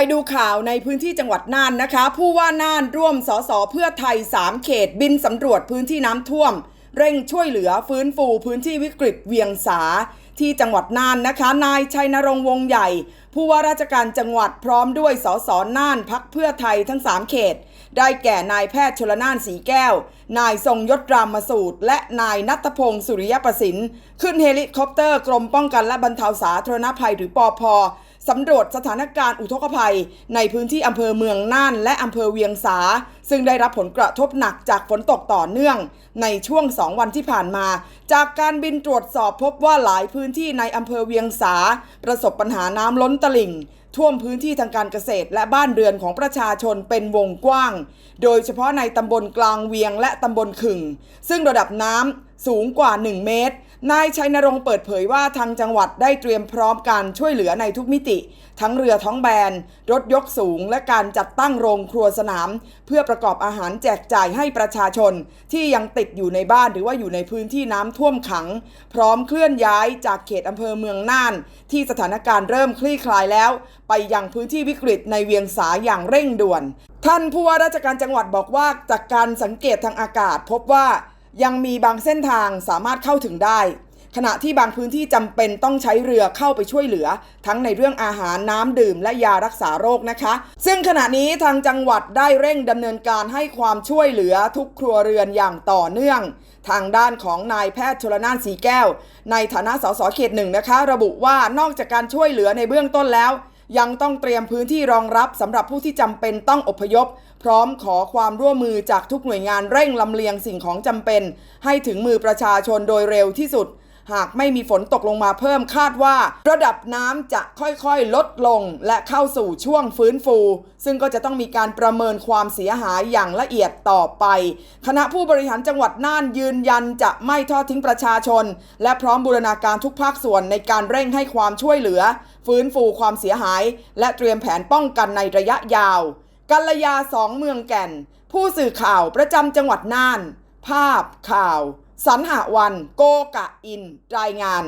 ไปดูข่าวในพื้นที่จังหวัดน่านนะคะ ผู้ว่าน่านร่วมสสเพื่อไทย 3 เขตบินสำรวจพื้นที่น้ำท่วม เร่งช่วยเหลือฟื้นฟูพื้นที่วิกฤตเวียงสาที่จังหวัดน่านนะคะ นายชัยนรงค์วงใหญ่ ผู้ว่าราชการจังหวัดพร้อมด้วยสสน่านพักเพื่อไทยทั้ง 3 เขต ได้แก่นายแพทย์ชลนานสีแก้ว นายทรงยศรามสูตร และนายนัทพงศ์สุริยประสินขึ้นเฮลิคอปเตอร์กรมป้องกันและบรรเทาสาธารณภัยหรือปอพ สำรวจสถานการณ์อุทกภัย ในพื้นที่อำเภอเมืองน่านและอำเภอเวียงสา ซึ่งได้รับผลกระทบหนักจากฝนตกต่อเนื่อง ในช่วง2วันที่ผ่านมา จากการบินตรวจสอบพบว่าหลายพื้นที่ในอำเภอเวียงสา ประสบปัญหาน้ำล้นตลิ่ง ท่วมพื้นที่ทางการเกษตรและบ้านเรือนของประชาชนเป็นวงกว้าง โดยเฉพาะในตำบลกลางเวียงและตำบลขึงซึ่งระดับน้ำสูงกว่า 1 เมตร นายชัยนรงค์เปิดเผยว่าทางจังหวัดได้เตรียมพร้อมการช่วยเหลือในทุกมิติ ทั้งเรือท้องแบน รถยกสูง และการจัดตั้งโรงครัวสนาม เพื่อประกอบอาหารแจกจ่ายให้ประชาชน ที่ยังติดอยู่ในบ้านหรือว่าอยู่ในพื้นที่น้ำท่วมขัง พร้อมเคลื่อนย้ายจากเขตอำเภอเมืองน่าน ที่สถานการณ์เริ่มคลี่คลายแล้ว ไปยังพื้นที่วิกฤตในเวียงสาอย่างเร่งด่วน ท่านผู้ว่าราชการจังหวัดบอกว่าจากการสังเกตทางอากาศพบว่า ยังมีบางเส้นทางสามารถเข้าถึงได้ ขณะที่บางพื้นที่จำเป็นต้องใช้เรือเข้าไปช่วยเหลือ ทั้งในเรื่องอาหารน้ำดื่มและยารักษาโรคนะคะ ซึ่งขณะนี้ทางจังหวัดได้เร่งดำเนินการให้ความช่วยเหลือทุกครัวเรือนอย่างต่อเนื่อง ทางด้านของนายแพทย์ชลนานสีแก้ว ในฐานะสสเขตหนึ่งนะคะ ระบุว่านอกจากการช่วยเหลือในเบื้องต้นแล้ว ยังต้องเตรียมพื้นที่รองรับสำหรับผู้ที่จำเป็นต้องอพยพ พร้อมขอความร่วมมือจากทุกหน่วยงานเร่งลำเลียงสิ่งของจำเป็น ให้ถึงมือประชาชนโดยเร็วที่สุด หากไม่มีฝนตกลงมาเพิ่มคาดว่า ระดับน้ำจะค่อยๆ ลดลงและเข้าสู่ช่วงฟื้นฟู ซึ่งก็จะต้องมีการประเมินความเสียหายอย่างละเอียดต่อไป คณะผู้บริหารจังหวัดน่านยืนยันจะไม่ทอดทิ้งประชาชน และพร้อมบูรณาการทุกภาคส่วนในการเร่งให้ความช่วยเหลือ ฟื้นฟูความเสียหาย และเตรียมแผนป้องกันในระยะยาวกัลยาสองเมืองแก่น ผู้สื่อข่าวประจำจังหวัดน่าน ภาพข่าว สันหวัน โกกะอิน รายงาน